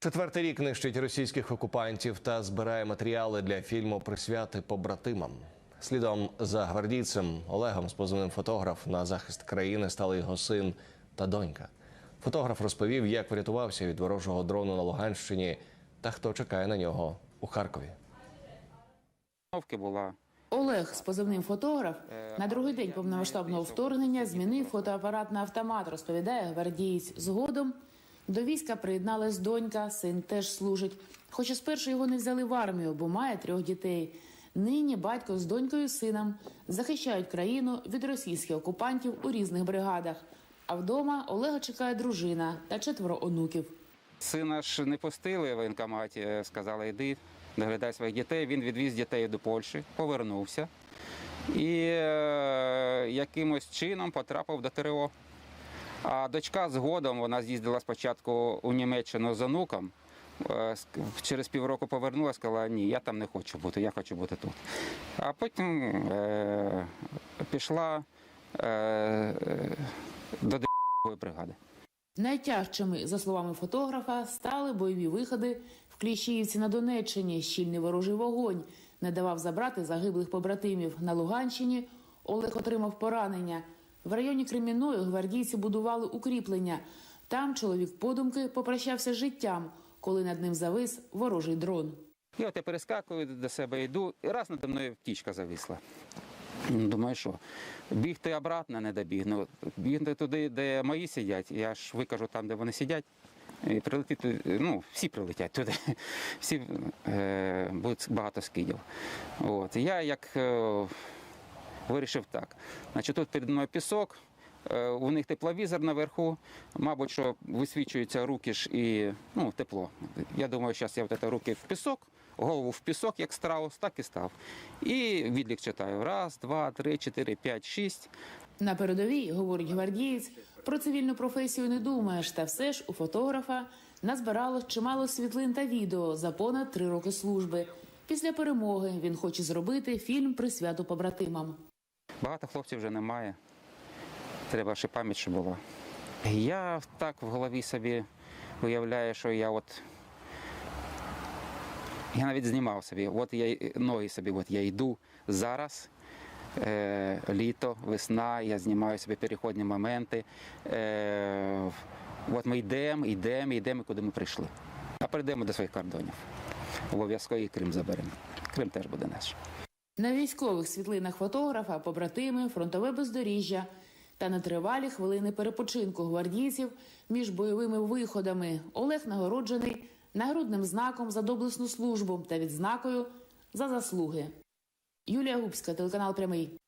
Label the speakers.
Speaker 1: Четвертий рік нищить російських окупантів та збирає матеріали для фільму Присвяти побратимам. Слідом за гвардійцем Олегом з позивним фотограф на захист країни стали його син та донька. Фотограф розповів, як врятувався від ворожого дрону на Луганщині та хто чекає на нього у Харкові.
Speaker 2: Була
Speaker 3: Олег з позивним фотограф на другий день повномасштабного вторгнення змінив фотоапарат на автомат, розповідає гвардієць. Згодом до війська приєдналась донька, син теж служить. Хоча спершу його не взяли в армію, бо має трьох дітей. Нині батько з донькою сином захищають країну від російських окупантів у різних бригадах. А вдома Олега чекає дружина та четверо онуків.
Speaker 2: сина ж не пустили в воєнкоматі, е, сказали, йди, доглядай своїх дітей. Він відвіз дітей до Польщі, повернувся і е, якимось чином потрапив до ТРО. А дочка згодом вона з'їздила спочатку у Німеччину з онуком. е, Через півроку повернулася, сказала, ні, я там не хочу бути, я хочу бути тут. А потім е, пішла е, до д***ї бригади.
Speaker 3: Найтяжчими, за словами фотографа, стали бойові виходи в Кліщіївці на Донеччині. Щільний ворожий вогонь не давав забрати загиблих побратимів. На Луганщині Олег отримав поранення. В районі Кремінної гвардійці будували укріплення. Там чоловік подумки попрощався з життям, коли над ним завис ворожий дрон.
Speaker 2: І от я перескакую до себе, йду, і раз надо мною птічка зависла. Ну, Думаю, що бігти обратно не добігну. Бігти туди, де мої сидять, я ж викажу там, де вони сидять. І прилетіти, ну, всі прилетять туди, всі е, будуть багато скидів. От. Я як е, вирішив так. Значить, тут перед мною пісок, е, у них тепловізор наверху, мабуть, що висвічуються руки ж і ну, тепло. Я думаю, зараз я от руки в пісок, голову в пісок, як страус, так і став. І відлік читаю. Раз, два, три, чотири, п'ять, шість.
Speaker 3: На передовій, говорить гвардієць, про цивільну професію не думаєш, та все ж у фотографа назбиралось чимало світлин та відео за понад три роки служби. Після перемоги він хоче зробити фільм присвяту побратимам.
Speaker 2: Багато хлопців вже немає. Треба ще пам'ять, щоб була. Я так в голові собі уявляю, що я от. Я навіть знімав собі. От я ноги собі, от я йду зараз. Е, літо, весна, я знімаю собі переходні моменти. Е, от ми йдемо, йдемо, йдемо, куди ми прийшли. А прийдемо до своїх кордонів. Обов'язково і Крим заберемо. Крим теж буде наш.
Speaker 3: На військових світлинах фотографа, побратими, фронтове бездоріжжя та нетривалі хвилини перепочинку гвардійців між бойовими виходами. Олег нагороджений нагрудним знаком за доблесну службу та відзнакою за заслуги. Юлія Губська, телеканал Прямий.